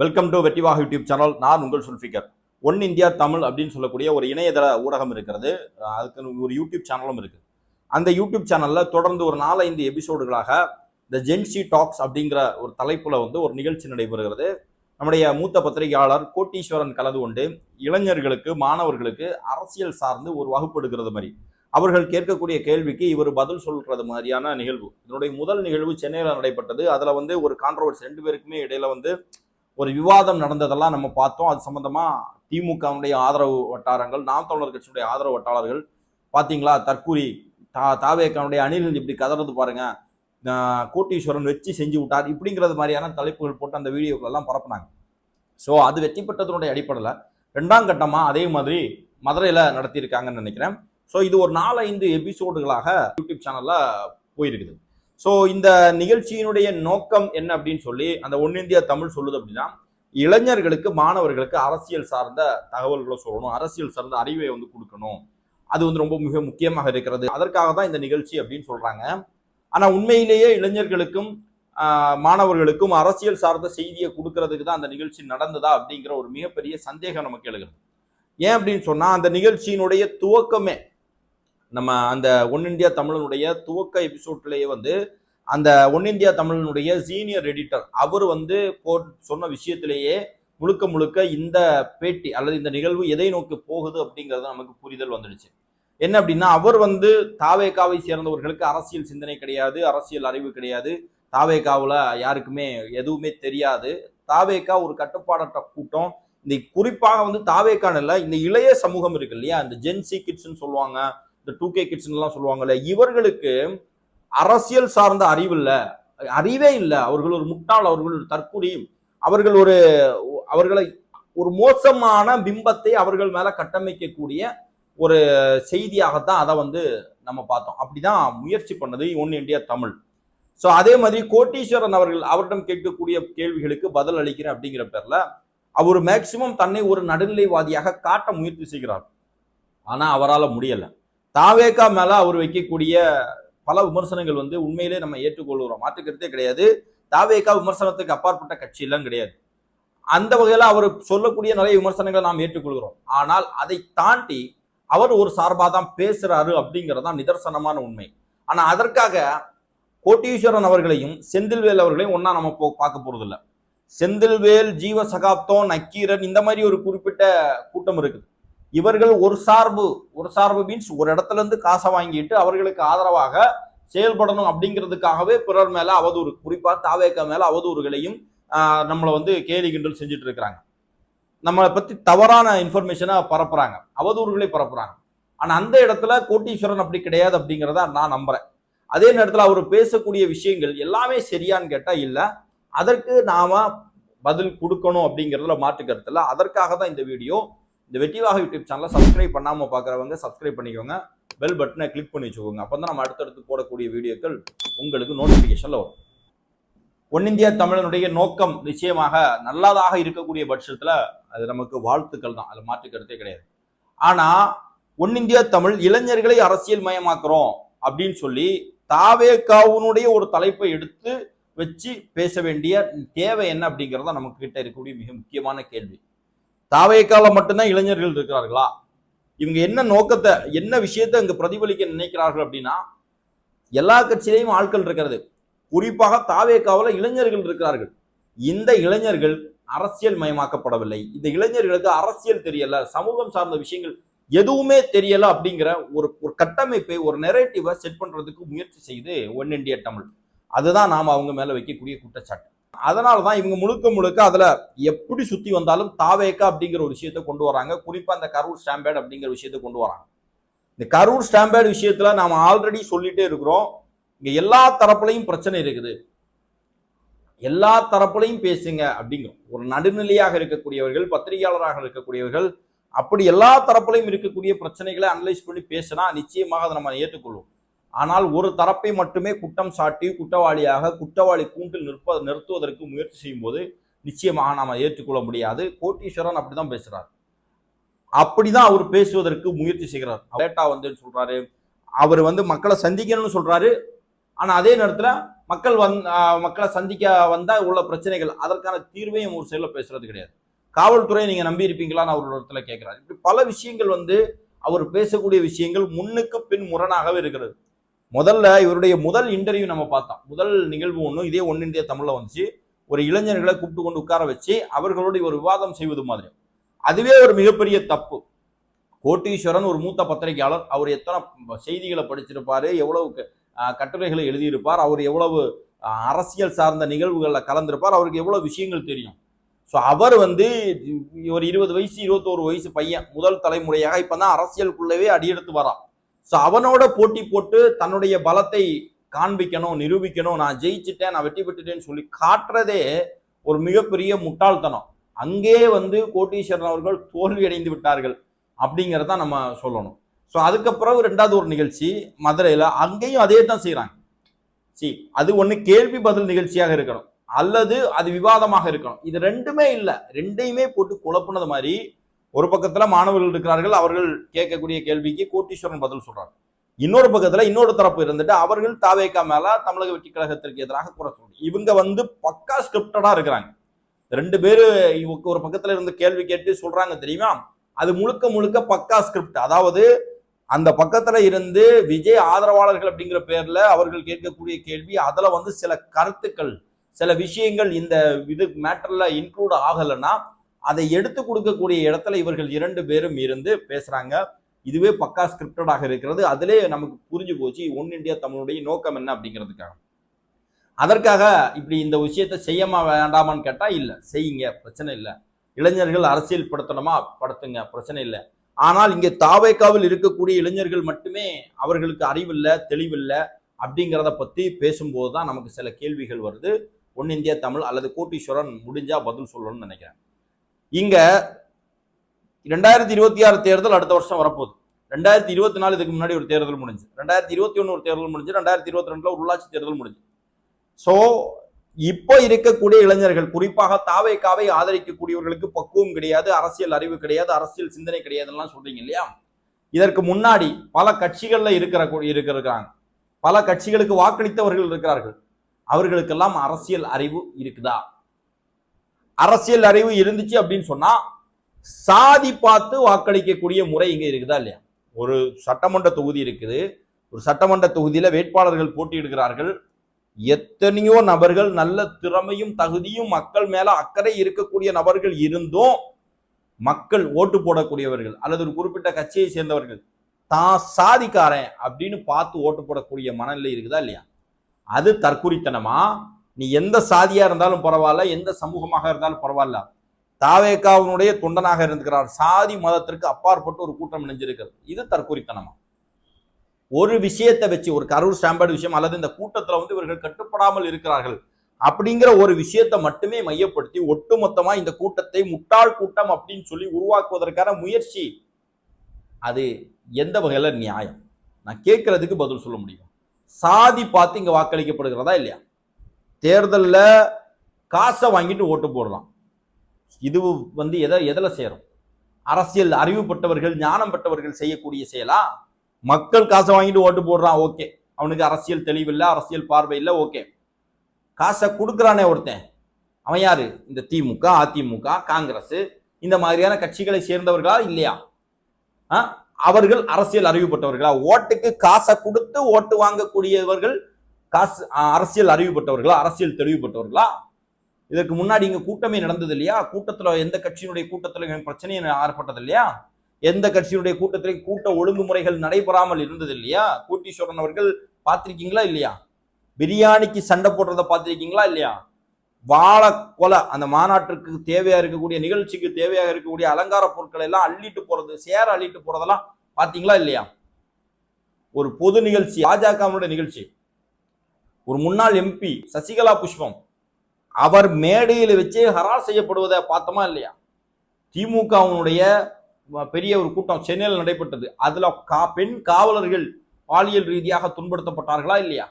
Welcome to வெட்டிவாக YouTube channel நான் உங்கள் சுல்ஃபிகர் ஒன் இந்தியா தமிழ் அப்படின்னு சொல்லக்கூடிய ஒரு இணையதள ஊடகம் இருக்கிறது. அதுக்கு ஒரு யூடியூப் சேனலும் இருக்குது அந்த யூடியூப் சேனலில் தொடர்ந்து ஒரு நாலஞ்சு எபிசோடுகளாக இந்த ஜென்சி டாக்ஸ் அப்படிங்கிற ஒரு தலைப்பில் வந்து ஒரு நிகழ்ச்சி நடைபெறுகிறது. நம்முடைய மூத்த பத்திரிகையாளர் கோட்டீஸ்வரன் கலந்து கொண்டு இளைஞர்களுக்கு மாணவர்களுக்கு அரசியல் சார்ந்து ஒரு வகுப்பு எடுக்கிறது மாதிரி. அவர்கள் கேட்கக்கூடிய கேள்விக்கு இவர் பதில் சொல்கிறது மாதிரியான நிகழ்வு. இதனுடைய முதல் நிகழ்வு சென்னையில் நடைபெற்றது. அதில் வந்து ஒரு கான்ட்ரவர்சி ரெண்டு பேருக்குமே இடையில வந்து ஒரு விவாதம் நடந்ததெல்லாம் நம்ம பார்த்தோம். அது சம்மந்தமாக திமுகவுடைய ஆதரவு வட்டாரங்கள் நாம் தமிழர் கட்சியுடைய ஆதரவு வட்டாளர்கள் பார்த்தீங்களா? தற்கூரி தா தாவேக்காவுடைய அணில் இப்படி கதறது பாருங்க. கோட்டீஸ்வரன் வச்சு செஞ்சு விட்டார் இப்படிங்கிறது மாதிரியான தலைப்புகள் போட்டு அந்த வீடியோக்களெல்லாம் பரப்புனாங்க. ஸோ அது வெற்றி பெற்றதனுடைய அடிப்படையில் ரெண்டாம் கட்டமாக அதே மாதிரி மதுரையில் நடத்தியிருக்காங்கன்னு நினைக்கிறேன். ஸோ இது ஒரு நாலு ஐந்து எபிசோடுகளாக யூடியூப் சேனலில் போயிருக்குது. ஸோ இந்த நிகழ்ச்சியினுடைய நோக்கம் என்ன அப்படின்னு சொல்லி அந்த ஒன் இந்தியா தமிழ் சொல்லுது அப்படின்னா இளைஞர்களுக்கு மாணவர்களுக்கு அரசியல் சார்ந்த தகவல்களை சொல்லணும். அரசியல் சார்ந்த அறிவை வந்து கொடுக்கணும். அது வந்து ரொம்ப மிக முக்கியமாக இருக்கிறது. அதற்காக தான் இந்த நிகழ்ச்சி அப்படின்னு சொல்றாங்க. ஆனால் உண்மையிலேயே இளைஞர்களுக்கும் மாணவர்களுக்கும் அரசியல் சார்ந்த செய்தியை கொடுக்கறதுக்கு தான் அந்த நிகழ்ச்சி நடந்ததா அப்படிங்கிற ஒரு மிகப்பெரிய சந்தேகம் நமக்கு எழுகிறது. ஏன் அப்படின்னு சொன்னால் அந்த நிகழ்ச்சியினுடைய துவக்கமே நம்ம அந்த ஒன் இந்தியா தமிழனுடைய துவக்க எபிசோட்லேயே வந்து அந்த ஒன் இந்தியா தமிழனுடைய சீனியர் எடிட்டர் அவர் வந்து போட் சொன்ன விஷயத்திலேயே முழுக்க முழுக்க இந்த பேட்டி அல்லது இந்த நிகழ்வு எதை நோக்கி போகுது அப்படிங்கிறது நமக்கு புரிதல் வந்துடுச்சு. என்ன அப்படின்னா அவர் வந்து தாவேக்காவை சேர்ந்தவர்களுக்கு அரசியல் சிந்தனை கிடையாது அரசியல் அறிவு கிடையாது. தாவேக்காவில் யாருக்குமே எதுவுமே தெரியாது. தாவேக்கா ஒரு கட்டுப்பாடற்ற கூட்டம். இந்த குறிப்பாக வந்து தாவேக்கான இல்லை இந்த இளைய சமூகம் இருக்கு இல்லையா இந்த ஜென்சி கிட்ஸ்ன்னு சொல்லுவாங்க. இந்த டூ கே கிட்ஸ்லாம் சொல்லுவாங்கல்ல இவர்களுக்கு அரசியல் சார்ந்த அறிவு இல்லை. அறிவே இல்லை. அவர்கள் ஒரு முட்டாள் அவர்கள் ஒரு தற்குறி அவர்கள் ஒரு அவர்களை ஒரு மோசமான பிம்பத்தை அவர்கள் மேல கட்டமைக்கக்கூடிய ஒரு செய்தியாகத்தான் அதை வந்து நம்ம பார்த்தோம். அப்படிதான் முயற்சி பண்ணது ஒன் இண்டியா தமிழ். ஸோ அதே மாதிரி கோட்டீஸ்வரன் அவர்கள் அவரிடம் கேட்கக்கூடிய கேள்விகளுக்கு பதில் அளிக்கிறேன் அப்படிங்கிற பேர்ல அவர் மேக்சிமம் தன்னை ஒரு நடுநிலைவாதியாக காட்ட முயற்சி செய்கிறார். ஆனா அவரால் முடியலை. தாவேக்கா மேல அவர் வைக்கக்கூடிய பல விமர்சனங்கள் வந்து உண்மையிலே நம்ம ஏற்றுக்கொள்கிறோம். மாற்றுக்கிறதே கிடையாது. தாவேக்கா விமர்சனத்துக்கு அப்பாற்பட்ட கட்சியெல்லாம் கிடையாது. அந்த வகையில் அவர் சொல்லக்கூடிய நிறைய விமர்சனங்களை நாம் ஏற்றுக்கொள்கிறோம். ஆனால் அதை தாண்டி அவர் ஒரு சார்பாக தான் பேசுறாரு அப்படிங்கிறது தான் நிதர்சனமான உண்மை. ஆனால் அதற்காக கோட்டீஸ்வரன் அவர்களையும் செந்தில்வேல் அவர்களையும் ஒன்னா நம்ம போ பார்க்க போகிறதில்ல செந்தில்வேல் ஜீவ சகாப்தம் நக்கீரன் இந்த மாதிரி ஒரு குறிப்பிட்ட கூட்டம் இருக்குது. இவர்கள் ஒரு சார்பு ஒரு சார்பு மீன்ஸ் ஒரு இடத்துல இருந்து காசை வாங்கிட்டு அவர்களுக்கு ஆதரவாக செயல்படணும் அப்படிங்கிறதுக்காகவே பிறர் மேல அவதூறு குறிப்பா தாவேக்க மேல அவதூறுகளையும் நம்மளை வந்து கேலி கிண்டல் செஞ்சுட்டு இருக்கிறாங்க. நம்மளை பத்தி தவறான இன்ஃபர்மேஷனை பரப்புறாங்க. அவதூறுகளை பரப்புறாங்க. ஆனா அந்த இடத்துல கோட்டீஸ்வரன் அப்படி கிடையாது அப்படிங்கிறத நான் நம்புறேன். அதே நேரத்தில் அவர் பேசக்கூடிய விஷயங்கள் எல்லாமே சரியான்னு கேட்டா இல்லை. அதற்கு நாம பதில் கொடுக்கணும் அப்படிங்கிறதுல மாற்று கருத்து அதற்காக தான் இந்த வீடியோ இந்த வெட்டிவாக யூடியூப் சேனலை சப்ஸ்கிரைப் பண்ணாமல் பார்க்குறவங்க சப்ஸ்கிரைப் பண்ணிக்கோங்க. பெல் பட்டனை கிளிக் பண்ணி வச்சுக்கோங்க. அப்போ தான் நம்ம அடுத்தடுத்து போடக்கூடிய வீடியோக்கள் உங்களுக்கு நோட்டிஃபிகேஷனில் வரும். ஒன்னிந்தியா தமிழனுடைய நோக்கம் நிச்சயமாக நல்லதாக இருக்கக்கூடிய பட்சத்தில் அது நமக்கு வாழ்த்துக்கள் தான். அதில் மாற்று கருத்தே கிடையாது. ஆனால் ஒன்னிந்தியா தமிழ் இளைஞர்களை அரசியல் மயமாக்குறோம் அப்படின்னு சொல்லி தாவேக்காவுனுடைய ஒரு தலைப்பை எடுத்து வச்சு பேச வேண்டிய தேவை என்ன அப்படிங்கிறது தான் நமக்கு கிட்ட இருக்கக்கூடிய மிக முக்கியமான கேள்வி. தாவேக்கால மட்டும்தான் இளைஞர்கள் இருக்கிறார்களா? இவங்க என்ன நோக்கத்தை என்ன விஷயத்தை இங்கே பிரதிபலிக்க நினைக்கிறார்கள் அப்படின்னா எல்லா கட்சியிலையும் ஆட்கள் இருக்கிறது. குறிப்பாக தாவேக்காவில் இளைஞர்கள் இருக்கிறார்கள். இந்த இளைஞர்கள் அரசியல் மயமாக்கப்படவில்லை. இந்த இளைஞர்களுக்கு அரசியல் தெரியல சமூகம் சார்ந்த விஷயங்கள் எதுவுமே தெரியல அப்படிங்கிற ஒரு ஒரு கட்டமைப்பை ஒரு நெரேட்டிவை செட் பண்றதுக்கு முயற்சி செய்து ஒன் இண்டிய தமிழ். அதுதான் நாம் அவங்க மேலே வைக்கக்கூடிய குற்றச்சாட்டு. அதனால தான் இவங்க முழுக்க முழுக்க அதுல எப்படி சுத்தி வந்தாலும் தாவேக்கா அப்படிங்கிற ஒரு விஷயத்தை கொண்டு வராங்க. குறிப்பாக அந்த கரூர் ஸ்டாம்பேட் அப்படிங்கிற விஷயத்தை கொண்டு வராங்க. இந்த கரூர் ஸ்டாம்பேட் விஷயத்துல நாம ஆல்ரெடி சொல்லிட்டே இருக்கிறோம். இங்க எல்லா தரப்புலையும் பிரச்சனை இருக்குது. எல்லா தரப்புலையும் பேசுங்க அப்படிங்கிறோம் ஒரு நடுநிலையாக இருக்கக்கூடியவர்கள் பத்திரிகையாளராக இருக்கக்கூடியவர்கள் அப்படி எல்லா தரப்புலையும் இருக்கக்கூடிய பிரச்சனைகளை அனலைஸ் பண்ணி பேசினா நிச்சயமாக அதை நம்ம ஏற்றுக்கொள்வோம். ஆனால் ஒரு தரப்பை மட்டுமே குற்றம் சாட்டி குற்றவாளியாக குற்றவாளி கூண்டில் நிற்ப நிறுத்துவதற்கு முயற்சி செய்யும் போது நிச்சயமாக நாம் ஏற்றுக்கொள்ள முடியாது. கோட்டீஸ்வரன் அப்படிதான் அப்படி அப்படிதான் அவர் பேசுவதற்கு முயற்சி செய்கிறார். லேட்டாக வந்துன்னு சொல்கிறாரு அவர் வந்து மக்களை சந்திக்கணும்னு சொல்கிறாரு ஆனால் அதே நேரத்தில் மக்கள் வந் மக்களை சந்திக்க வந்தால் உள்ள பிரச்சனைகள் அதற்கான தீர்வையும் ஒரு செயலில் பேசுகிறது கிடையாது. காவல்துறையை நீங்கள் நம்பி இருப்பீங்களான்னு அவர் இடத்துல கேட்குறாரு இப்படி பல விஷயங்கள் வந்து அவர் பேசக்கூடிய விஷயங்கள் முன்னுக்கு பின் முரணாகவே இருக்கிறது. முதல்ல இவருடைய முதல் இன்டர்வியூ நம்ம பார்த்தோம். முதல் நிகழ்வு ஒன்றும் இதே ஒன் இந்தியா தமிழில் வந்துச்சு. ஒரு இளைஞர்களை கூப்பிட்டு கொண்டு உட்கார வச்சு அவர்களோடு ஒரு விவாதம் செய்வது மாதிரி. அதுவே ஒரு மிகப்பெரிய தப்பு. கோட்டீஸ்வரன் ஒரு மூத்த பத்திரிகையாளர். அவர் எத்தனை செய்திகளை படிச்சிருப்பார் எவ்வளவு க- கட்டுரைகளை எழுதியிருப்பார் அவர் எவ்வளவு அரசியல் சார்ந்த நிகழ்வுகளில் கலந்திருப்பார் அவருக்கு எவ்வளோ விஷயங்கள் தெரியும். ஸோ அவர் வந்து ஒரு இருபது வயசு இருபத்தோரு வயசு பையன் முதல் தலைமுறையாக இப்போ தான் அரசியலுக்குள்ளவே அடியெடுத்து வரான். ஸோ அவனோட போட்டி போட்டு தன்னுடைய பலத்தை காண்பிக்கணும் நிரூபிக்கணும். நான் ஜெயிச்சிட்டேன் நான் வெற்றி பெற்றுட்டேன்னு சொல்லி காட்டுறதே ஒரு மிகப்பெரிய முட்டாள்தனம். அங்கே வந்து கோட்டீஸ்வரன் அவர்கள் தோல்வி அடைந்து விட்டார்கள் அப்படிங்கிறத நம்ம சொல்லணும். ஸோ அதுக்கப்புறம் ரெண்டாவது ஒரு நிகழ்ச்சி மதுரையில். அங்கேயும் அதே தான் செய்கிறாங்க சி அது ஒன்று கேள்வி பதில் நிகழ்ச்சியாக இருக்கணும். அல்லது அது விவாதமாக இருக்கணும். இது ரெண்டுமே இல்லை. ரெண்டையுமே போட்டு குழப்புனது மாதிரி ஒரு பக்கத்தில் மாணவர்கள் இருக்கிறார்கள் அவர்கள் கேட்கக்கூடிய கேள்விக்கு கோட்டீஸ்வரன் பதில் சொல்றாங்க இன்னொரு பக்கத்தில் இன்னொரு தரப்பு இருந்துட்டு அவர்கள் தாவேக்கா மேல தமிழக வெற்றி கழகத்திற்கு எதிராக குறை சொல்றாங்க. இவங்க வந்து பக்கா ஸ்கிரிப்டடா இருக்கிறாங்க. ரெண்டு பேரு இவங்க ஒரு பக்கத்துல இருந்து கேள்வி கேட்டு சொல்றாங்க தெரியுமா? அது முழுக்க முழுக்க பக்கா ஸ்கிரிப்ட் அதாவது அந்த பக்கத்துல இருந்து விஜய் ஆதரவாளர்கள் அப்படிங்கிற பேர்ல அவர்கள் கேட்கக்கூடிய கேள்வி அதுல வந்து சில கருத்துக்கள் சில விஷயங்கள் இந்த இது மேட்டர்ல இன்க்ளூட் ஆகலைன்னா அதை எடுத்து கொடுக்கக்கூடிய இடத்துல இவர்கள் இரண்டு பேரும் இருந்து பேசுறாங்க. இதுவே பக்கா ஸ்கிரிப்டடாக இருக்கிறது. அதிலே நமக்கு புரிஞ்சு போச்சு ஒன் இந்தியா தமிழுடைய நோக்கம் என்ன அப்படிங்கிறதுக்காக. அதற்காக இப்படி இந்த விஷயத்தை செய்யமா வேண்டாமான்னு கேட்டால் இல்லை. செய்யுங்க பிரச்சனை இல்லை. இளைஞர்கள் அரசியல் படுத்தணுமா? படுத்துங்க பிரச்சனை இல்லை. ஆனால் இங்கே தாவேக்காவில் இருக்கக்கூடிய இளைஞர்கள் மட்டுமே அவர்களுக்கு அறிவில்லை தெளிவில்லை அப்படிங்கிறத பற்றி பேசும்போது தான் நமக்கு சில கேள்விகள் வருது. ஒன் இந்தியா தமிழ் அல்லது கோட்டீஸ்வரன் முடிஞ்சால் பதில் சொல்லணும்னு நினைக்கிறேன். இங்க ரெண்டாயிரத்தி இருபத்தி ஆறு தேர்தல் அடுத்த வருஷம் வரப்போகுது. ரெண்டாயிரத்தி இருபத்தி நாலு இதுக்கு முன்னாடி ஒரு தேர்தல் முடிஞ்சு. ரெண்டாயிரத்தி இருபத்தி ஒன்று ஒரு தேர்தல் முடிஞ்சு ரெண்டாயிரத்தி இருபத்தி ரெண்டுல ஒரு உள்ளாட்சி தேர்தல் முடிஞ்சு. ஸோ இப்போ இருக்கக்கூடிய இளைஞர்கள் குறிப்பாக தாவேக்காவை ஆதரிக்கக்கூடியவர்களுக்கு பக்குவம் கிடையாது அரசியல் அறிவு கிடையாது அரசியல் சிந்தனை கிடையாதுலாம் சொல்றீங்க இல்லையா? இதற்கு முன்னாடி பல கட்சிகளில் இருக்கிற இருக்கிறாங்க. பல கட்சிகளுக்கு வாக்களித்தவர்கள் இருக்கிறார்கள். அவர்களுக்கெல்லாம் அரசியல் அறிவு இருக்குதா? அரசியல் அறிவு இருந்துச்சு அப்படின்னு சொன்னா சாதி பார்த்து வாக்களிக்கக்கூடிய முறை இங்க இருக்குதா இல்லையா? ஒரு சட்டமன்ற தொகுதி இருக்குது. ஒரு சட்டமன்ற தொகுதியில வேட்பாளர்கள் போட்டியிடுகிறார்கள். எத்தனையோ நபர்கள் நல்ல திறமையும் தகுதியும் மக்கள் மேல அக்கறை இருக்கக்கூடிய நபர்கள் இருந்தும் மக்கள் ஓட்டு போடக்கூடியவர்கள் அல்லது ஒரு குறிப்பிட்ட கட்சியை சேர்ந்தவர்கள் தான் சாதிக்காரன் அப்படின்னு பார்த்து ஓட்டு போடக்கூடிய மனநிலை இருக்குதா இல்லையா? அது தற்குறித்தனமா நீ எந்த சாதியாக இருந்தாலும் பரவாயில்ல எந்த சமூகமாக இருந்தாலும் பரவாயில்ல. தாவேக்காவினுடைய தொண்டனாக இருந்துக்கிறார் சாதி மதத்திற்கு அப்பாற்பட்டு ஒரு கூட்டம் இணைஞ்சிருக்கிறது. இது தற்குறித்தனமா? ஒரு விஷயத்தை வச்சு ஒரு கரூர் ஸ்டாம்பர்டு விஷயம் அல்லது இந்த கூட்டத்தில் வந்து இவர்கள் கட்டுப்படாமல் இருக்கிறார்கள் அப்படிங்கிற ஒரு விஷயத்தை மட்டுமே மையப்படுத்தி ஒட்டுமொத்தமாக இந்த கூட்டத்தை முட்டாள் கூட்டம் அப்படின்னு சொல்லி உருவாக்குவதற்கான முயற்சி. அது எந்த வகையில் நியாயம்? நான் கேட்கறதுக்கு பதில் சொல்ல முடியும்? சாதி பார்த்து இங்கே வாக்களிக்கப்படுகிறதா இல்லையா? தேர்தலில் காசை வாங்கிட்டு ஓட்டு போடலாம். இது வந்து எதை எதில் சேரும்? அரசியல் அறிவுப்பட்டவர்கள் ஞானம் பெற்றவர்கள் செய்யக்கூடிய செயலா? மக்கள் காசை வாங்கிட்டு ஓட்டு போடுறான் ஓகே. அவனுக்கு அரசியல் தெளிவில்லை அரசியல் பார்வை இல்லை ஓகே. காசை கொடுக்குறானே ஒருத்தன். அவன் யாரு? இந்த திமுக அதிமுக காங்கிரஸ் இந்த மாதிரியான கட்சிகளை சேர்ந்தவர்களா இல்லையா? அவர்கள் அரசியல் அறிவுப்பட்டவர்களா ஓட்டுக்கு காசை கொடுத்து ஓட்டு வாங்கக்கூடியவர்கள் காசு அரசியல் அறிவுபட்டவர்களா அரசியல் தெளிவுபட்டவர்களா? இதற்கு முன்னாடி இங்கே கூட்டமே நடந்தது இல்லையா கூட்டத்தில் எந்த கட்சியினுடைய கூட்டத்தில் பிரச்சனையும் ஏற்பட்டது இல்லையா எந்த கட்சியினுடைய கூட்டத்திலையும் கூட்ட ஒழுங்குமுறைகள் நடைபெறாமல் இருந்தது இல்லையா கோட்டீஸ்வரன் அவர்கள் பார்த்துருக்கீங்களா இல்லையா? பிரியாணிக்கு சண்டை போடுறத பார்த்துருக்கீங்களா இல்லையா? வாழ கொலை அந்த மாநாட்டிற்கு தேவையா இருக்கக்கூடிய நிகழ்ச்சிக்கு தேவையாக இருக்கக்கூடிய அலங்கார பொருட்களை எல்லாம் அள்ளிட்டு போறது சேர அள்ளிட்டு போறதெல்லாம் பார்த்தீங்களா இல்லையா? ஒரு பொது நிகழ்ச்சி பாஜகவுடைய நிகழ்ச்சி. ஒரு முன்னாள் எம்பி சசிகலா புஷ்பம் அவர் மேடையில் வச்சு ஹராஸ் செய்யப்படுவதை பார்த்தோமா இல்லையா? திமுகவுடைய பெரிய ஒரு கூட்டம் சென்னையில் நடைபெற்றது. அதில் கா பெண் காவலர்கள் பாலியல் ரீதியாக துன்படுத்தப்பட்டார்களா இல்லையா?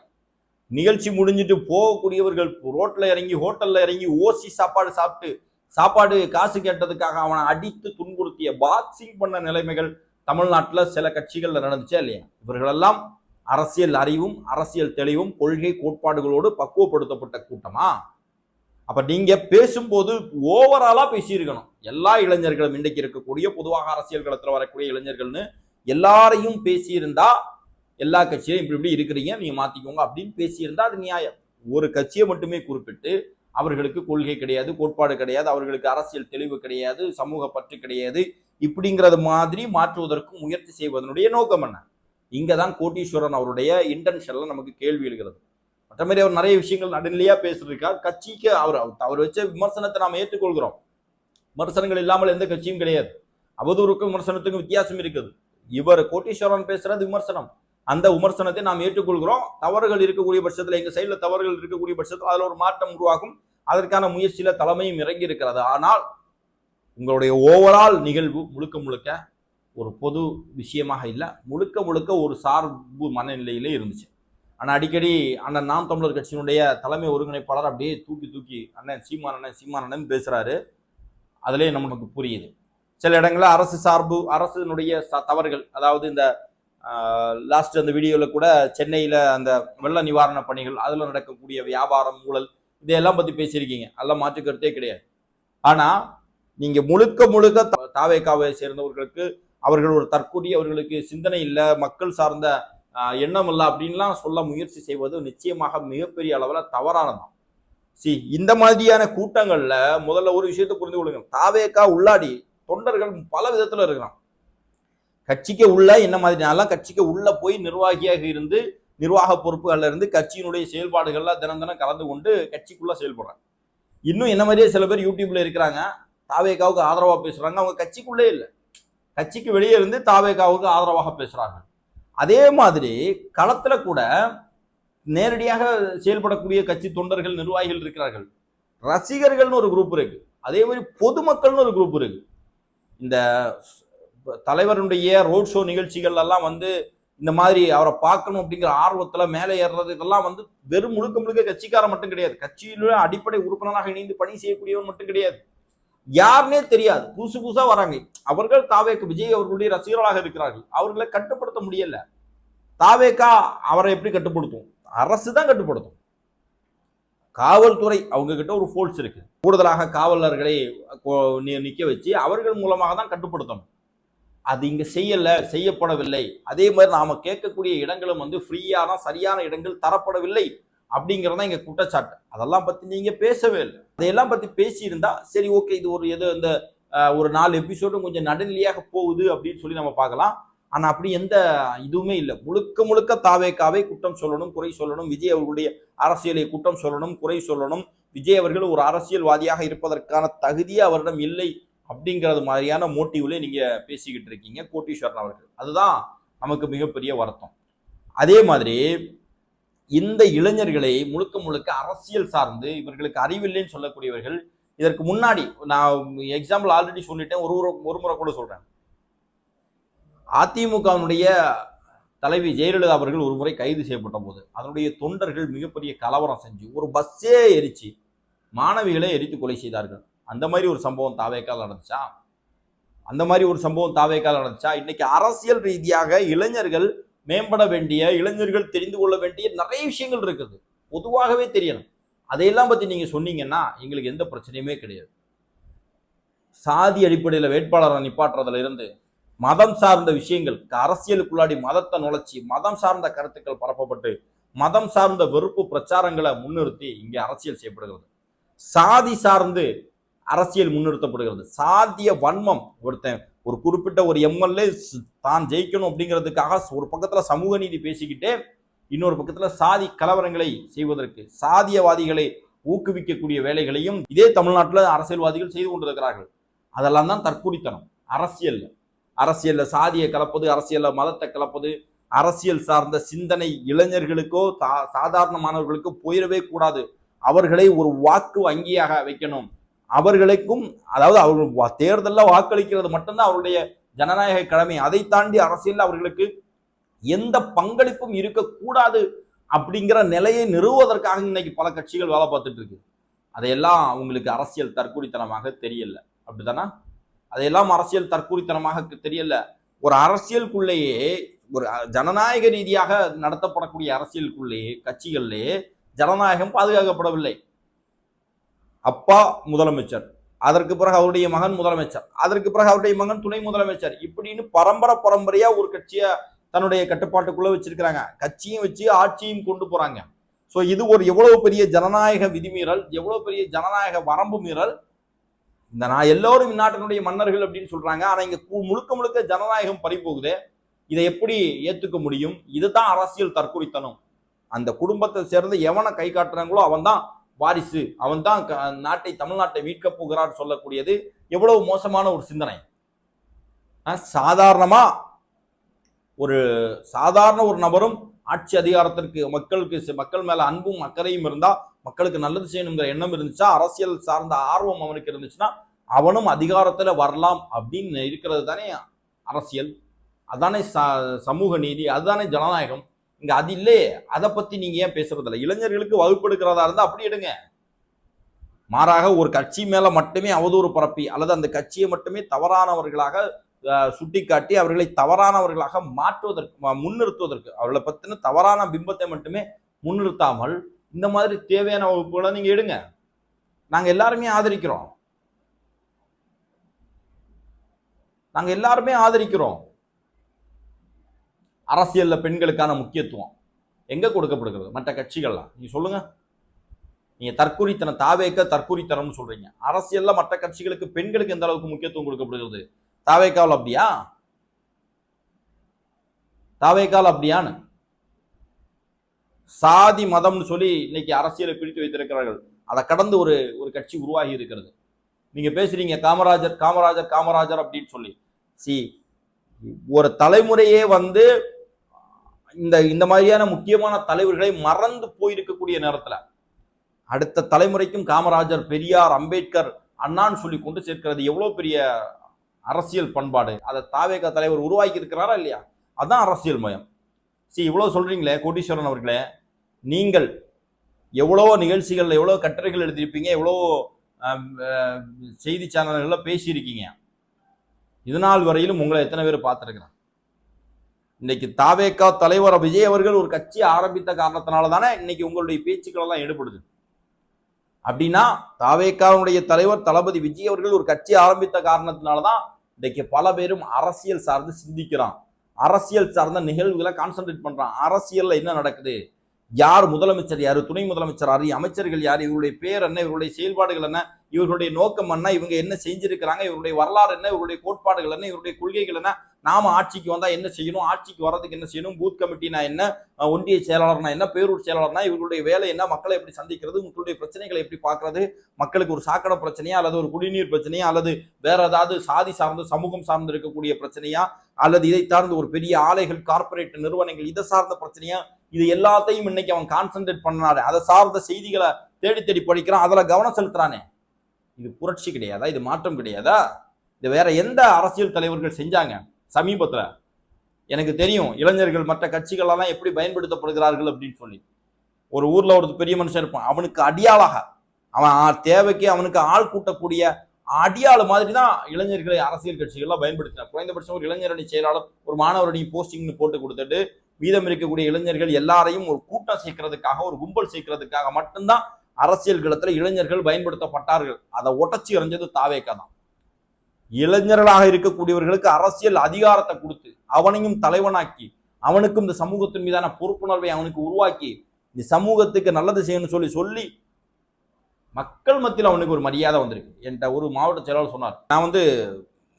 நிகழ்ச்சி முடிஞ்சிட்டு போகக்கூடியவர்கள் ரோட்டில் இறங்கி ஹோட்டலில் இறங்கி ஓசி சாப்பாடு சாப்பிட்டு சாப்பாடு காசு கேட்டதுக்காக அவனை அடித்து துன்புறுத்திய பாக்ஸிங் பண்ண நிலைமைகள் தமிழ்நாட்டில் சில கட்சிகளில் நடந்துச்சா இல்லையா? இவர்களெல்லாம் அரசியல் அறிவும் அரசியல் தெளிவும் கொள்கை கோட்பாடுகளோடு பக்குவப்படுத்தப்பட்ட கூட்டமா? அப்ப நீங்க பேசும்போது ஓவராலா பேசியிருக்கணும். எல்லா இளைஞர்களும் இன்றைக்கு இருக்கக்கூடிய பொதுவாக அரசியல் களத்தில் வரக்கூடிய இளைஞர்கள்னு எல்லாரையும் பேசியிருந்தா எல்லா கட்சியும் இப்படி இப்படி இருக்கிறீங்க நீங்க மாத்திக்கோங்க அப்படின்னு பேசியிருந்தா அது நியாயம். ஒரு கட்சியை மட்டுமே குறிப்பிட்டு அவர்களுக்கு கொள்கை கிடையாது கோட்பாடு கிடையாது அவர்களுக்கு அரசியல் தெளிவு கிடையாது சமூக பற்று கிடையாது இப்படிங்கிறது மாதிரி மாற்றுவதற்கு முயற்சி செய்வதனுடைய நோக்கம் என்ன? இங்கே தான் கோட்டீஸ்வரன் அவருடைய இன்டென்ஷன்ல நமக்கு கேள்வி எழுகிறது. மற்ற மாதிரி அவர் நிறைய விஷயங்கள் நடுநிலையாக பேசிருக்கார் கட்சிக்கு அவர் அவர் வச்ச விமர்சனத்தை நாம் ஏற்றுக்கொள்கிறோம். விமர்சனங்கள் இல்லாமல் எந்த கட்சியும் கிடையாது. அவதூறுக்கும் விமர்சனத்துக்கும் வித்தியாசம் இருக்குது. இவர் கோட்டீஸ்வரன் பேசுறது விமர்சனம். அந்த விமர்சனத்தை நாம் ஏற்றுக்கொள்கிறோம். தவறுகள் இருக்கக்கூடிய பட்சத்தில் எங்க சைடுல தவறுகள் இருக்கக்கூடிய பட்சத்தில் அதுல ஒரு மாற்றம் உருவாகும். அதற்கான முயற்சியில தலைமையும் இறங்கி இருக்கிறது ஆனால் உங்களுடைய ஓவரால் நிகழ்வு முழுக்க முழுக்க ஒரு பொது விஷயமாக இல்லை முழுக்க முழுக்க ஒரு சார்பு மனநிலையிலே இருந்துச்சு. ஆனால் அடிக்கடி அண்ணன் நாம் தமிழர் கட்சியினுடைய தலைமை ஒருங்கிணைப்பாளர் அப்படியே தூக்கி தூக்கி அண்ணன் சீமான் அண்ணன் சீமான் அண்ணன் பேசுகிறாரு அதிலே நமக்கு புரியுது. சில இடங்களில் அரசு சார்பு அரசினுடைய ச- தவறுகள் அதாவது இந்த லாஸ்ட் அந்த வீடியோவில் கூட சென்னையில் அந்த வெள்ள நிவாரண பணிகள் அதில் நடக்கக்கூடிய வியாபாரம் ஊழல் இதையெல்லாம் பற்றி பேசியிருக்கீங்க. அதெல்லாம் மாற்றுக்கருத்தே கிடையாது. ஆனால் நீங்கள் முழுக்க முழுக்க த- தாவேகாவை சேர்ந்தவர்களுக்கு அவர்கள் ஒரு தற்கொலை அவர்களுக்கு சிந்தனை இல்லை மக்கள் சார்ந்த எண்ணம் இல்லை அப்படின்லாம் சொல்ல முயற்சி செய்வது நிச்சயமாக மிகப்பெரிய அளவில் தவறானதான் சி இந்த மாதிரியான கூட்டங்களில் முதல்ல ஒரு விஷயத்தை புரிந்து கொள்ளுங்க தாவேக்கா உள்ளாடி தொண்டர்கள் பல விதத்தில் இருக்கிறான். கட்சிக்கு உள்ள என்ன மாதிரி கட்சிக்கு உள்ள போய் நிர்வாகியாக இருந்து நிர்வாக பொறுப்புகள்ல இருந்து கட்சியினுடைய செயல்பாடுகள்லாம் தினம் தினம் கலந்து கொண்டு கட்சிக்குள்ள செயல்படுறாங்க இன்னும் என்ன மாதிரியே சில பேர் யூடியூப்ல இருக்கிறாங்க. தாவேக்காவுக்கு ஆதரவா பேசுறாங்க. அவங்க கட்சிக்குள்ளே இல்லை. கட்சிக்கு வெளியே இருந்து தாவேகாவுக்கு ஆதரவாக பேசுகிறாங்க அதே மாதிரி களத்தில் கூட நேரடியாக செயல்படக்கூடிய கட்சி தொண்டர்கள் நிர்வாகிகள் இருக்கிறார்கள். ரசிகர்கள்னு ஒரு குரூப் இருக்கு. அதே மாதிரி பொதுமக்கள்னு ஒரு குரூப் இருக்கு. இந்த தலைவருடைய ரோட் ஷோ நிகழ்ச்சிகள் எல்லாம் வந்து இந்த மாதிரி அவரை பார்க்கணும் அப்படிங்கிற ஆர்வத்தில் மேலே ஏறுறது இதெல்லாம் வந்து வெறும் முழுக்க முழுக்க கட்சிக்காரன் மட்டும் கிடையாது. கட்சியில அடிப்படை உறுப்பினராக இணைந்து பணி செய்யக்கூடியவன் மட்டும் கிடையாது. யாருனே தெரியாது. புதுசு புதுசா வராங்க. அவர்கள் தாவேக்கு விஜய் அவர்களுடைய ரசிகர்களாக இருக்கிறார்கள். அவர்களை கட்டுப்படுத்த முடியல. தாவேக்கா அவரை எப்படி கட்டுப்படுத்தும்? அரசு தான் கட்டுப்படுத்தும். காவல்துறை அவங்க கிட்ட ஒரு ஃபோர்ஸ் இருக்கு. கூடுதலாக காவலர்களை கொ- நிக்க வச்சு அவர்கள் மூலமாக தான் கட்டுப்படுத்தணும். அது இங்க செய்யல செய்யப்படவில்லை. அதே மாதிரி நாம கேட்கக்கூடிய இடங்களும் வந்து ஃப்ரீயான சரியான இடங்கள் தரப்படவில்லை. அப்படிங்கறத இங்கே குற்றச்சாட்டு. அதெல்லாம் பற்றி நீங்கள் பேசவே இல்லை. அதையெல்லாம் பற்றி பேசியிருந்தா சரி ஓகே இது ஒரு எது இந்த ஒரு நாலு எபிசோடும் கொஞ்சம் நடுநிலையாக போகுது அப்படின்னு சொல்லி நம்ம பார்க்கலாம். ஆனால் அப்படி எந்த இதுவுமே இல்லை. முழுக்க முழுக்க தாவேக்காவே குற்றம் சொல்லணும் குறை சொல்லணும். விஜய் அவர்களுடைய அரசியலை குற்றம் சொல்லணும் குறை சொல்லணும். விஜய் அவர்கள் ஒரு அரசியல்வாதியாக இருப்பதற்கான தகுதியே அவரிடம் இல்லை அப்படிங்கிறது மாதிரியான மோட்டிவ்ல நீங்கள் பேசிக்கிட்டு இருக்கீங்க கோட்டீஸ்வரன் அவர்கள். அதுதான் நமக்கு மிகப்பெரிய வருத்தம். அதே மாதிரி இந்த இளைஞர்களை முழுக்க முழுக்க அரசியல் சார்ந்து இவர்களுக்கு அறிவில்லைன்னு சொல்லக்கூடியவர்கள் இதற்கு முன்னாடி நான் எக்ஸாம்பிள் ஆல்ரெடி சொல்லிட்டேன் ஒரு ஒரு- முறை கூட சொல்றேன். அதிமுகவினுடைய தலைவி ஜெயலலிதா அவர்கள் ஒரு முறை கைது செய்யப்பட்ட போது அதனுடைய தொண்டர்கள் மிகப்பெரிய கலவரம் செஞ்சு ஒரு பஸ்ஸே எரிச்சு மாணவிகளை எரித்து கொலை செய்தார்கள். அந்த மாதிரி ஒரு சம்பவம் தாவேக்கால் நடந்துச்சா? அந்த மாதிரி ஒரு சம்பவம் தாவேக்கால் நடந்துச்சா? இன்னைக்கு அரசியல் ரீதியாக இளைஞர்கள் மேம்பட வேண்டிய இளைஞர்கள் தெரிந்து கொள்ள வேண்டிய நிறைய விஷயங்கள் இருக்குது. பொதுவாகவே தெரியணும். அதையெல்லாம் பற்றி நீங்கள் சொன்னீங்கன்னா எங்களுக்கு எந்த பிரச்சனையுமே கிடையாது. சாதி அடிப்படையில் வேட்பாளரை நிப்பாட்டுறதுல இருந்து மதம் சார்ந்த விஷயங்கள் அரசியலுக்குள்ளாடி மதத்தை நுழைச்சி மதம் சார்ந்த கருத்துக்கள் பரப்பப்பட்டு மதம் சார்ந்த வெறுப்பு பிரச்சாரங்களை முன்னிறுத்தி இங்கே அரசியல் செய்யப்படுகிறது. சாதி சார்ந்து அரசியல் முன்னிறுத்தப்படுகிறது. சாதிய வன்மம் ஒருத்தன் ஒரு குறிப்பிட்ட ஒரு எம்எல்ஏ தான் ஜெயிக்கணும் அப்படிங்கிறதுக்காக ஒரு பக்கத்தில் சமூக நீதி பேசிக்கிட்டே இன்னொரு பக்கத்தில் சாதி கலவரங்களை செய்வதற்கு சாதியவாதிகளை ஊக்குவிக்கக்கூடிய வேலைகளையும் இதே தமிழ்நாட்டில் அரசியல்வாதிகள் செய்து கொண்டிருக்கிறார்கள். அதெல்லாம் தான் தற்குறித்தனம் அரசியலில். அரசியலில் சாதியை கலப்பது அரசியலில் மதத்தை கலப்பது அரசியல் சார்ந்த சிந்தனை இளைஞர்களுக்கோ சா- சாதாரணமானவர்களுக்கோ போயிடவே கூடாது. அவர்களை ஒரு வாக்கு வங்கியாக வைக்கணும். அவர்களுக்கும் அதாவது அவர்கள் வா- வாக்களிக்கிறது மட்டும்தான் அவருடைய ஜனநாயக கடமை. அதை தாண்டி அரசியலில் அவர்களுக்கு எந்த பங்களிப்பும் இருக்கக்கூடாது அப்படிங்கிற நிலையை நிறுவுவதற்காக இன்னைக்கு பல கட்சிகள் வேலை பார்த்துட்டு இருக்கு. அதையெல்லாம் அவங்களுக்கு அரசியல் தற்குறித்தனமாக தெரியல. அப்படிதானா அதையெல்லாம் அரசியல் தற்குறித்தனமாக தெரியல. ஒரு அரசியலுக்குள்ளேயே ஒரு ஜனநாயக ரீதியாக நடத்தப்படக்கூடிய அரசியலுக்குள்ளேயே கட்சிகள்லேயே ஜனநாயகம் பாதுகாக்கப்படவில்லை. அப்பா முதலமைச்சர். அதற்கு பிறகு அவருடைய மகன் முதலமைச்சர். அதற்கு பிறகு அவருடைய மகன் துணை முதலமைச்சர். இப்படின்னு பரம்பரை பரம்பரையா ஒரு கட்சியை தன்னுடைய கட்டுப்பாட்டுக்குள்ள வச்சிருக்கிறாங்க. கட்சியும் வச்சு ஆட்சியும் கொண்டு போறாங்க. ஸோ இது ஒரு எவ்வளவு பெரிய ஜனநாயக விதிமீறல் எவ்வளவு பெரிய ஜனநாயக வரம்பு மீறல்? இந்த நான் எல்லோரும் இந்நாட்டினுடைய மன்னர்கள் அப்படின்னு சொல்றாங்க. ஆனா இங்க கு- முழுக்க முழுக்க ஜனநாயகம் பறிபோகுது. இதை எப்படி ஏத்துக்க முடியும்? இதுதான் அரசியல் தற்கொலைத்தனம். அந்த குடும்பத்தை சேர்ந்து எவனை கை காட்டுறாங்களோ அவன் தான் வாரிசு. அவன் தான் நாட்டை தமிழ்நாட்டை மீட்கப் போகிறார் சொல்லக்கூடியது எவ்வளவு மோசமான ஒரு சிந்தனை. சாதாரணமா ஒரு சாதாரண ஒரு நபரும் ஆட்சி அதிகாரத்திற்கு மக்களுக்கு மக்கள் மேல அன்பும் அக்கறையும் இருந்தா மக்களுக்கு நல்லது செய்யணுங்கிற எண்ணம் இருந்துச்சா அரசியல் சார்ந்த ஆர்வம் அவனுக்கு இருந்துச்சுன்னா அவனும் அதிகாரத்துல வரலாம் அப்படின்னு இருக்கிறது தானே அரசியல். அதானே ச- சமூக நீதி அதுதானே ஜனநாயகம். இங்க அது இல்லையே அதை பத்தி நீங்க ஏன் பேசுறதில்ல? இளைஞர்களுக்கு வகுப்பெடுக்கிறதா இருந்தா அப்படி எடுங்க. மாறாக ஒரு கட்சி மேல மட்டுமே அவதூறு பரப்பி அல்லது அந்த கட்சியை மட்டுமே தவறானவர்களாக சுட்டிக்காட்டி அவர்களை தவறானவர்களாக மாற்றுவதற்கு முன்னிறுத்துவதற்கு அவர்களை பத்தின தவறான பிம்பத்தை மட்டுமே முன்னிறுத்தாமல் இந்த மாதிரி தேவையான வகுப்புகளை நீங்க எடுங்க. நாங்க எல்லாருமே ஆதரிக்கிறோம். நாங்க எல்லாருமே ஆதரிக்கிறோம். அரசியலில் பெண்களுக்கான முக்கியத்துவம். எங்கே கொடுக்கப்படுகிறது? மற்ற கட்சிகள்லாம். நீங்கள் சொல்லுங்கள் நீங்கள் தற்குறித்தனம் தாவேக்க தற்குறித்தனம்னு சொல்கிறீங்க அரசியலில் மற்ற கட்சிகளுக்கு பெண்களுக்கு எந்த அளவுக்கு முக்கியத்துவம் கொடுக்கப்படுகிறது? தாவேக்காவில் அப்படியா? தாவேக்கால் அப்படியான்னு? சாதி மதம்னு சொல்லி இன்னைக்கு அரசியலை பிரித்து வைத்திருக்கிறார்கள். அதை கடந்து ஒரு ஒரு கட்சி உருவாகி இருக்கிறது. நீங்கள் பேசுறீங்க காமராஜர் காமராஜர் காமராஜர் அப்படின்னு சொல்லி. சி ஒரு தலைமுறையே வந்து இந்த இந்த மாதிரியான முக்கியமான தலைவர்களை மறந்து போயிருக்கக்கூடிய நேரத்தில் அடுத்த தலைமுறைக்கும் காமராஜர் பெரியார் அம்பேத்கர் அண்ணான்னு சொல்லி கொண்டு சேர்க்கிறது எவ்வளோ பெரிய அரசியல் பண்பாடு? அதை தாவேக தலைவர் உருவாக்கி இருக்கிறாரா இல்லையா? அதான் அரசியல் மயம். சரி இவ்வளோ சொல்கிறீங்களே கோட்டீஸ்வரன் அவர்களே. நீங்கள் எவ்வளோ நிகழ்ச்சிகள் எவ்வளோ கட்டுரைகள் எழுதியிருப்பீங்க எவ்வளோ செய்தி சேனல்களில் பேசியிருக்கீங்க. இதனால் வரையிலும் உங்களை எத்தனை பேர் பார்த்துருக்கிறேன் இன்னைக்கு தாவேக்கா தலைவர் விஜய் அவர்கள் ஒரு கட்சி ஆரம்பித்த காரணத்தினால தானே இன்னைக்கு உங்களுடைய பேச்சுக்கள் எல்லாம் ஈடுபடுது அப்படின்னா தாவேக்காவுடைய தலைவர் தளபதி விஜய் அவர்கள் ஒரு கட்சி ஆரம்பித்த காரணத்தினால தான் இன்னைக்கு பல பேரும் அரசியல் சார்ந்து சிந்திக்கிறான். அரசியல் சார்ந்த நிகழ்வுகளை கான்சென்ட்ரேட் பண்றான். அரசியல்ல என்ன நடக்குது? யார் முதலமைச்சர் யார்? துணை முதலமைச்சர் யார்? அமைச்சர்கள் யார்? இவருடைய பேர் என்ன? இவருடைய செயல்பாடுகள் என்ன? இவர்களுடைய நோக்கம் என்ன? இவங்க என்ன செஞ்சிருக்கிறாங்க? இவருடைய வரலாறு என்ன? இவருடைய கோட்பாடுகள் என்ன? இவருடைய கொள்கைகள் என்ன? நாம ஆட்சிக்கு வந்தா என்ன செய்யணும்? ஆட்சிக்கு வர்றதுக்கு என்ன செய்யணும்? பூத் கமிட்டினா என்ன? ஒன்றிய செயலாளர்னா என்ன? பேரூர் செயலாளர்னா இவர்களுடைய வேலை என்ன? மக்களை எப்படி சந்திக்கிறது? மக்களுடைய பிரச்சனைகளை எப்படி பார்க்கறது? மக்களுக்கு ஒரு சாக்கடை பிரச்சனையா? அல்லது ஒரு குடிநீர் பிரச்சனையா? அல்லது வேற ஏதாவது சாதி சார்ந்து சமூகம் சார்ந்து இருக்கக்கூடிய பிரச்சனையா? அல்லது இதை சார்ந்து ஒரு பெரிய ஆலைகள் கார்பரேட் நிறுவனங்கள் இதை சார்ந்த பிரச்சனையா? இது எல்லாத்தையும் இன்னைக்கு அவன் கான்சென்ட்ரேட் பண்ணாரு அதை சார்ந்த செய்திகளை தேடி தேடி படிக்கிறான். அதில் கவனம் செலுத்துறானே. இது புரட்சி கிடையாதா? இது மாற்றம் கிடையாதா? இது வேற எந்த அரசியல் தலைவர்கள் செஞ்சாங்க? சமீபத்தில். எனக்கு தெரியும் இளைஞர்கள் மற்ற கட்சிகள் எல்லாம் எப்படி பயன்படுத்தப்படுகிறார்கள் அப்படின்னு சொல்லி. ஒரு ஊரில் ஒரு பெரிய மனுஷன் இருப்பான் அவனுக்கு அடியாளாக. அவன் ஆ- தேவைக்கு அவனுக்கு ஆள் கூட்டக்கூடிய அடியாள் மாதிரி தான் இளைஞர்களை அரசியல் கட்சிகள்லாம் பயன்படுத்தினார் குறைந்தபட்சம் ஒரு இளைஞரணி செயலாளர் ஒரு மாணவரணி போஸ்டிங்னு போட்டு கொடுத்துட்டு மீதம் இருக்கக்கூடிய இளைஞர்கள் எல்லாரையும் ஒரு கூட்டம் சேர்க்கறதுக்காக ஒரு கும்பல் சேர்க்கறதுக்காக மட்டும்தான் அரசியல் களத்தில் இளைஞர்கள் பயன்படுத்தப்பட்டார்கள். அதை ஒட்டச்சி எறிஞ்சது தாவேக்கா தான். இளைஞர்களாக இருக்கக்கூடியவர்களுக்கு அரசியல் அதிகாரத்தை கொடுத்து அவனையும் தலைவனாக்கி அவனுக்கும் இந்த சமூகத்தின் மீதான பொறுப்புணர்வை அவனுக்கு உருவாக்கி இந்த சமூகத்துக்கு நல்லது செய்யணும்னு சொல்லி சொல்லி மக்கள் மத்தியில் அவனுக்கு ஒரு மரியாதை வந்திருக்கு. என்கிட்ட ஒரு மாவட்ட செயலாளர் சொன்னார். நான் வந்து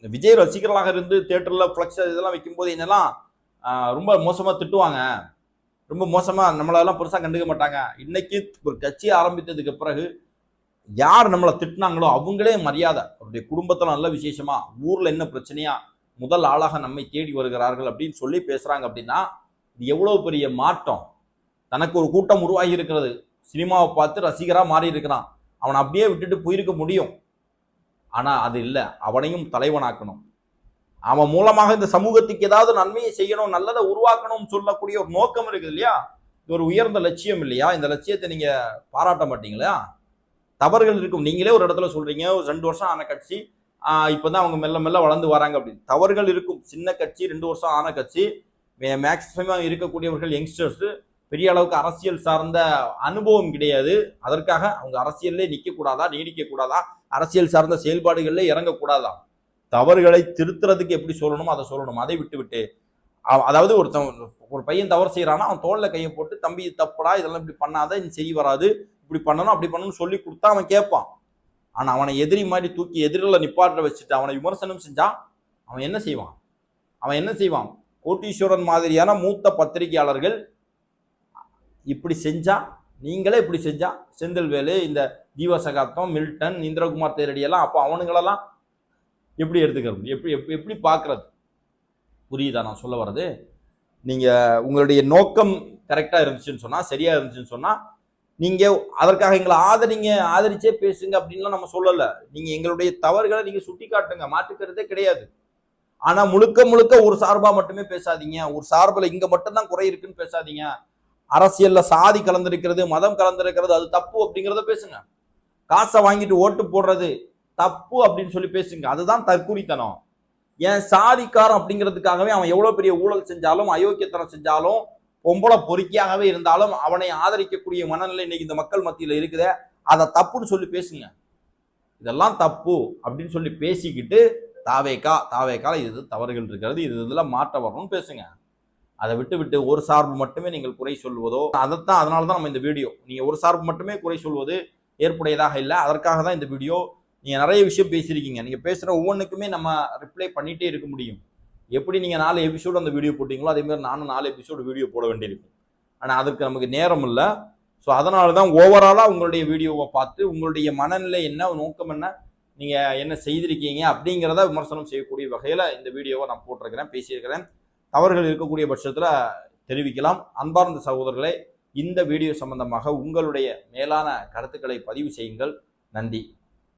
விஜய் ரசிகர்களாக இருந்து தேட்டரில் ஃப்ளக்ஸ் இதெல்லாம் வைக்கும்போது என்னெல்லாம் ரொம்ப மோசமாக திட்டுவாங்க. ரொம்ப மோசமாக நம்மளெல்லாம் பெருசாக கண்டுக்க மாட்டாங்க. இன்னைக்கு ஒரு கட்சி ஆரம்பித்ததுக்கு பிறகு யார் நம்மளை திட்டினாங்களோ அவங்களே மரியாதை நம்முடைய குடும்பத்தில் நல்ல விசேஷமா ஊரில் என்ன பிரச்சனையா முதல் ஆளாக நம்மை தேடி வருகிறார்கள் அப்படின்னு சொல்லி பேசுகிறாங்க அப்படின்னா இது எவ்வளோ பெரிய மாற்றம். தனக்கு ஒரு கூட்டம் உருவாகி இருக்கிறது. சினிமாவை பார்த்து ரசிகராக மாறி இருக்கிறான் அவனை அப்படியே விட்டுட்டு போயிருக்க முடியும். ஆனால் அது இல்லை. அவனையும் தலைவனாக்கணும். அவன் மூலமாக இந்த சமூகத்துக்கு ஏதாவது நன்மையை செய்யணும் நல்லதை உருவாக்கணும்னு சொல்லக்கூடிய ஒரு நோக்கம் இருக்குது இல்லையா? இது ஒரு உயர்ந்த லட்சியம் இல்லையா? இந்த லட்சியத்தை நீங்கள் பாராட்ட மாட்டீங்களா? தவறுகள் இருக்கும். நீங்களே ஒரு இடத்துல சொல்றீங்க ஒரு ரெண்டு வருஷம் ஆன கட்சி இப்போ தான் அவங்க மெல்ல மெல்ல வளர்ந்து வராங்க அப்படின்னு. தவறுகள் இருக்கும். சின்ன கட்சி ரெண்டு வருஷம் ஆன கட்சி மேக்சிமம் இருக்கக்கூடியவர்கள் யங்ஸ்டர்ஸ் பெரிய அளவுக்கு அரசியல் சார்ந்த அனுபவம் கிடையாது. அதற்காக அவங்க அரசியல்லே நிற்கக்கூடாதா நீடிக்கக்கூடாதா அரசியல் சார்ந்த செயல்பாடுகளில் இறங்கக்கூடாதா? தவறுகளை திருத்துறதுக்கு எப்படி சொல்லணுமோ அதை சொல்லணும். அதை விட்டு விட்டு அதாவது ஒருத்தன் ஒரு பையன் தவறு செய்கிறான்னா அவன் தோளில் கையை போட்டு தம்பி தப்புடா இதெல்லாம் இப்படி பண்ணாத இது சரி வராது. இப்படி பண்ணணும் அப்படி பண்ணணும்னு சொல்லி கொடுத்தா அவன் கேட்பான். ஆனால் அவனை எதிரி மாதிரி தூக்கி எதிரில் நிப்பாட்ட வச்சுட்டு அவனை விமர்சனம் செஞ்சா அவன் என்ன செய்வான்? அவன் என்ன செய்வான்? கோட்டீஸ்வரன் மாதிரியான மூத்த பத்திரிகையாளர்கள் இப்படி செஞ்சா நீங்களே இப்படி செஞ்சா செந்தில்வேலு இந்த தீவசகாத்தம் மில்டன் இந்திரகுமார் தேரடியெல்லாம் அப்போ அவனுங்களெல்லாம் எப்படி எடுத்துக்கிறது? எப்படி எப்படி எப்படி பார்க்கறது புரியுதா நான் சொல்ல வர்றது? நீங்கள் உங்களுடைய நோக்கம் கரெக்டாக இருந்துச்சுன்னு சொன்னால் சரியாக இருந்துச்சுன்னு சொன்னால் நீங்க அதற்காக எங்களை ஆதரிங்க ஆதரிச்சே பேசுங்க அப்படின்லாம் நம்ம சொல்லலை. நீங்க எங்களுடைய தவறுகளை நீங்க சுட்டி காட்டுங்க மாற்றுக்கிறதே கிடையாது. ஆனா முழுக்க முழுக்க ஒரு சார்பா மட்டுமே பேசாதீங்க. ஒரு சார்பில் இங்க மட்டும்தான் குறை இருக்குன்னு பேசாதீங்க. அரசியல்ல சாதி கலந்திருக்கிறது மதம் கலந்திருக்கிறது அது தப்பு அப்படிங்கிறத பேசுங்க. காசை வாங்கிட்டு ஓட்டு போடுறது தப்பு அப்படின்னு சொல்லி பேசுங்க. அதுதான் தற்குறித்தனம் ஏன் சாதிக்காரன் அப்படிங்கிறதுக்காகவே அவன் எவ்வளோ பெரிய ஊழல் செஞ்சாலும் அயோக்கியத்தனம் செஞ்சாலும் பொம்பளை பொறுக்கியாகவே இருந்தாலும் அவனை ஆதரிக்கக்கூடிய மனநிலை இன்னைக்கு இந்த மக்கள் மத்தியில் இருக்குதே அதை தப்புன்னு சொல்லி பேசுங்க. இதெல்லாம் தப்பு அப்படின்னு சொல்லி பேசிக்கிட்டு தாவேக்கா தாவேக்கால இது தவறுகள் இருக்கிறது இது இதில் மாற்ற வரணும்னு பேசுங்க. அதை விட்டு விட்டு ஒரு சார்பு மட்டுமே நீங்கள் குறை சொல்வதோ அதைத்தான் அதனால தான் நம்ம இந்த வீடியோ. நீங்கள் ஒரு சார்பு மட்டுமே குறை சொல்வது ஏற்புடையதாக இல்லை. அதற்காக தான் இந்த வீடியோ. நீங்கள் நிறைய விஷயம் பேசியிருக்கீங்க. நீங்கள் பேசுகிற ஒவ்வொன்றுக்குமே நம்ம ரிப்ளை பண்ணிகிட்டே இருக்க முடியும். எப்படி நீங்கள் நாலு எபிசோடு அந்த வீடியோ போட்டிங்களோ அதே மாதிரி நானும் நாலு எபிசோடு வீடியோ போட வேண்டியிருக்கும். ஆனால் அதுக்கு நமக்கு நேரம் இல்லை. ஸோ அதனால தான் ஓவராலாக உங்களுடைய வீடியோவை பார்த்து உங்களுடைய மனநிலை என்ன நோக்கம் என்ன நீங்கள் என்ன செய்திருக்கீங்க அப்படிங்கிறத விமர்சனம் செய்யக்கூடிய வகையில் இந்த வீடியோவை நான் போட்டிருக்கிறேன் பேசியிருக்கிறேன். தவறுகள் இருக்கக்கூடிய பட்சத்தில் தெரிவிக்கலாம். அன்பார்ந்த சகோதரர்களே இந்த வீடியோ சம்பந்தமாக உங்களுடைய மேலான கருத்துக்களை பதிவு செய்யுங்கள். நன்றி.